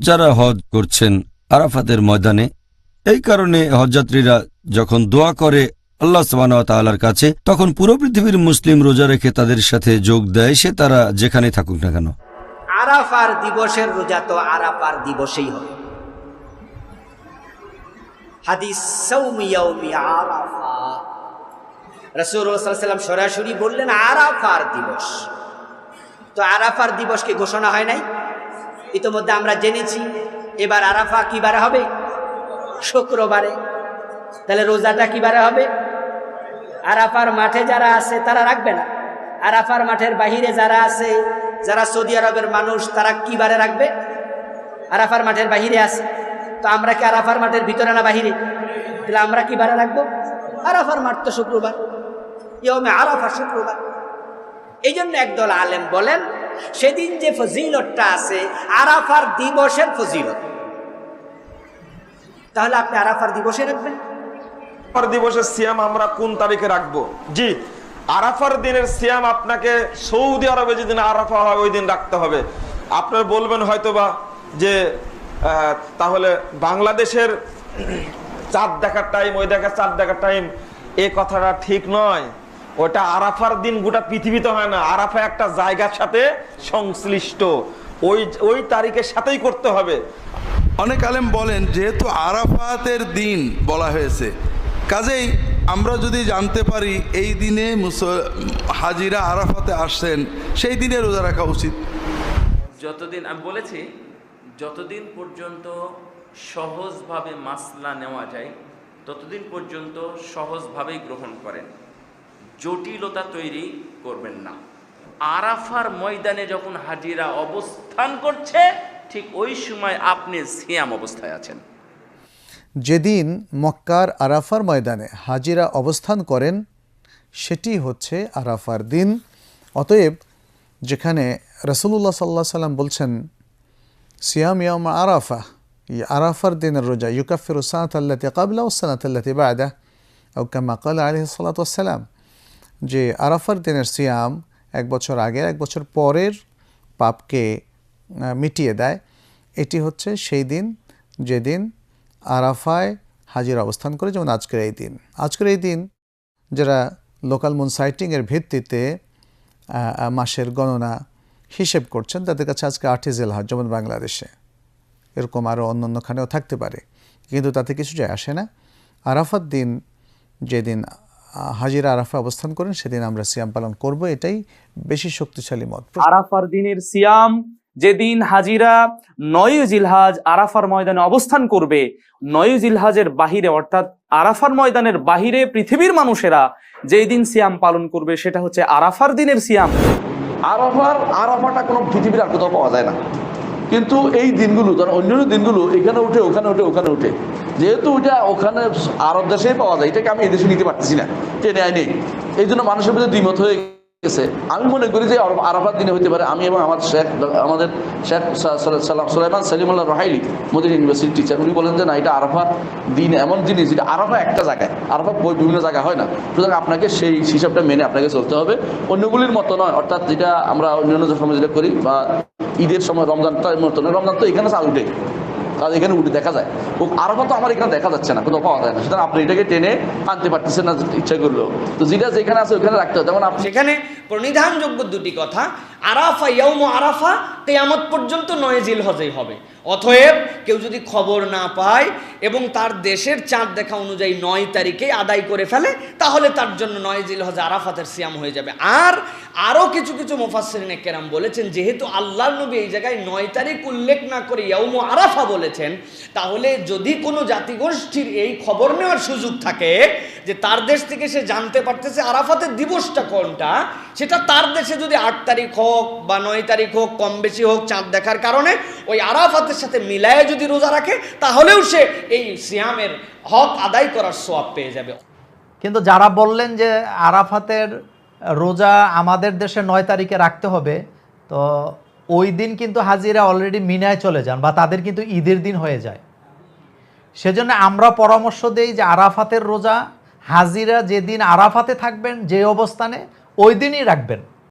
যারা হজ করছেন আরাফাতের ময়দানে, এই কারণে হজযাত্রীরা যখন দোয়া করে আল্লাহ সাবানার কাছে, তখন পুরো পৃথিবীর মুসলিম রোজা রেখে তাদের সাথে যোগ দেয় সে তারা যেখানে থাকুক না কেন। আরাফার দিবসের রোজা তো আরাফার দিবসেই হবে। ওয়াসাল্লাম সরাসরি বললেন, আরাফার দিবস। তো আরাফার দিবসকে ঘোষণা হয় নাই? ইতোমধ্যে আমরা জেনেছি, এবার আরাফা বারে হবে? শুক্রবারে। তাহলে রোজাটা বারে হবে? আরাফার মাঠে যারা আছে, তারা রাখবে না। আরাফার মাঠের বাহিরে যারা আছে, যারা সৌদি আরবের মানুষ, তারা বারে রাখবে? আরাফার মাঠের বাহিরে আছে। তো আমরা কি আরাফার মাঠের ভিতরে না বাহিরে? তাহলে আমরা কি বারে রাখব? আরাফার মাঠ তো শুক্রবার। ইয়মে আরাফা শুক্রবার। এই জন্য একদল আলেম বলেন সেদিন যে ফজিলতটা আছে, আরাফার দিবসের ফজিলত। তাহলে আপনি আরাফার দিবসে রাখবেন? আরাফার দিবসের সিয়াম আমরা কোন তারিখে রাখব? জি, আরাফার দিনের সিয়াম আপনাকে সৌদি আরবে যেদিন আরাফা হয়, ওই দিন রাখতে হবে। আপনার বলবেন হয়তোবা যে তাহলে বাংলাদেশের চাঁদ দেখার টাইম ওই দেখার চাঁদ দেখার টাইম এ কথাটা ঠিক নয়। ওটা আরাফার দিন গোটা পৃথিবীতে হয় না। আরাফা একটা জায়গার সাথে সংশ্লিষ্ট। ওই ওই তারিখের সাথেই করতে হবে। অনেক আলেম বলেন যেহেতু আরাফাতের দিন বলা হয়েছে কাজেই আমরা যদি জানতে পারি এই দিনে মুসল হাজিরা আরাফাতে আসছেন সেই দিনে রোজা রাখা উচিত। যতদিন আমি বলেছি যতদিন পর্যন্ত সহজভাবে মাসলা নেওয়া যায় ততদিন পর্যন্ত সহজভাবেই গ্রহণ করেন। জটিলতা তৈরি করবেন না। আরাফার ময়দানে যখন হাজিরা অবস্থান করছে, ঠিক ওই সময় আপনি সিয়াম অবস্থায় আছেন। যেদিন মক্কার আরাফার ময়দানে হাজিরা অবস্থান করেন, সেটি হচ্ছে আরাফার দিন। অতএব যেখানে রসুল্লাহ সাল্লাহ সাল্লাম বলছেন, সিয়াম ইয়াম আরাফা ই আরাফার দিনের রোজা, ইউকাফির সাঁত আল্লাতি কাবলা ওসানাত আল্লাতি বায়দা ও কামা কাল আলহ সাল্লাতাম যে আরাফার দিনের সিয়াম এক বছর আগের, এক বছর পরের পাপকে মিটিয়ে দেয়। এটি হচ্ছে সেই দিন যেদিন আরাফায় হাজির অবস্থান করে, যেমন আজকের এই দিন। আজকের এই দিন যারা লোকাল মুন সাইটিংয়ের ভিত্তিতে মাসের গণনা হিসেব করছেন, তাদের কাছে আজকে আটই জেলহাজ, যেমন বাংলাদেশে। এরকম আরও অন্য অন্যখানেও থাকতে পারে, কিন্তু তাতে কিছু যায় আসে না। আরাফাত দিন যেদিন হাজিরা আরাফা অবস্থান করেন সেদিন আমরা সিয়াম পালন করব। এটাই বেশি শক্তিশালী মত। আরাফার দিনের সিয়াম যেদিন হাজিরা নয় জিলহাজ আরাফার ময়দানে অবস্থান করবে নয় জিলহাজের বাহিরে অর্থাৎ আরাফার ময়দানের বাহিরে পৃথিবীর মানুষেরা যেই দিন সিয়াম পালন করবে সেটা হচ্ছে আরাফার দিনের সিয়াম। আরাফার আরাফাটা কোনো পৃথিবীর আর কোথাও পাওয়া যায় না। কিন্তু এই দিনগুলো ধর অন্যান্য দিনগুলো এখানে উঠে ওখানে উঠে ওখানে উঠে। যেহেতু ওইটা ওখানে আরব দেশেই পাওয়া যায়, এটাকে আমি এদেশে নিতে পারতেছি না আয় নেই। এই জন্য মানুষের মধ্যে দ্বিমত হয়ে গেছে। আমি মনে করি যে আরাফাত দিনে হতে পারে, আমি এবং আমার শেখ আমাদের শেখ সালাম সুলাইমান সালিমুল্লাহ রহাইলি মোদির ইউনিভার্সিটি টিচার উনি বলেন যে না, এটা আরাফার দিন এমন জিনিস যেটা আরাফা একটা জায়গায়, আরাফা বিভিন্ন জায়গায় হয় না। সুতরাং আপনাকে সেই হিসাবটা মেনে আপনাকে চলতে হবে। অন্যগুলির মতো নয়, অর্থাৎ যেটা আমরা অন্যান্য সময় যেটা করি, বা ঈদের সময় রমজানটার মতো নয়, রমজান তো এখানে চাল কারণ এখানে উঠে দেখা যায়। ও আরাফা তো আমার এখানে দেখা যাচ্ছে না, কোথাও পাওয়া যায় না। সুতরাং আপনি এটাকে টেনে আনতে পারতেছেন না, ইচ্ছা করলেও তো যেটা যেখানে আছে ওখানে রাখতে হবে। যেমন আপনি সেখানে প্রণিধানযোগ্য দুটি কথা, আরাফা, ইয়াউম আরাফা তেয়ামত পর্যন্ত নয় জিল হজেই হবে। অতএব কেউ যদি খবর না পায় এবং তার দেশের চাঁদ দেখা অনুযায়ী নয় তারিখে আদায় করে ফেলে, তাহলে তার জন্য নয় জিল হজ আরাফাতের সিয়াম হয়ে যাবে। আর আরও কিছু কিছু মুফাসসিরিনে কেরাম বলেছেন, যেহেতু আল্লাহ নবী এই জায়গায় নয় তারিখ উল্লেখ না করে ইয়াউম আরাফা বলেছেন, তাহলে যদি কোনো জাতিগোষ্ঠীর এই খবর নেওয়ার সুযোগ থাকে যে তার দেশ থেকে সে জানতে পারতেছে আরাফাতের দিবসটা কোনটা, সেটা তার দেশে যদি আট তারিখ হোক বা নয় তারিখ হোক, কম বেশি হোক, চাঁদ দেখার কারণে ওই আরাফাতের সাথে মিলায়ে যদি রোজা রাখে, তাহলেও সে এই সিয়ামের হক আদায় করার সোয়াব পেয়ে যাবে। কিন্তু যারা বললেন যে আরাফাতের রোজা আমাদের দেশে নয় তারিখে রাখতে হবে, তো ওই দিন কিন্তু হাজিরা অলরেডি মিনায় চলে যান বা তাদের কিন্তু ঈদের দিন হয়ে যায়। সেজন্য আমরা পরামর্শ দেই যে আরাফাতের রোজা হাজিরা যেদিন আরাফাতে থাকবেন যে অবস্থানে ওই দিনই রাখবেন।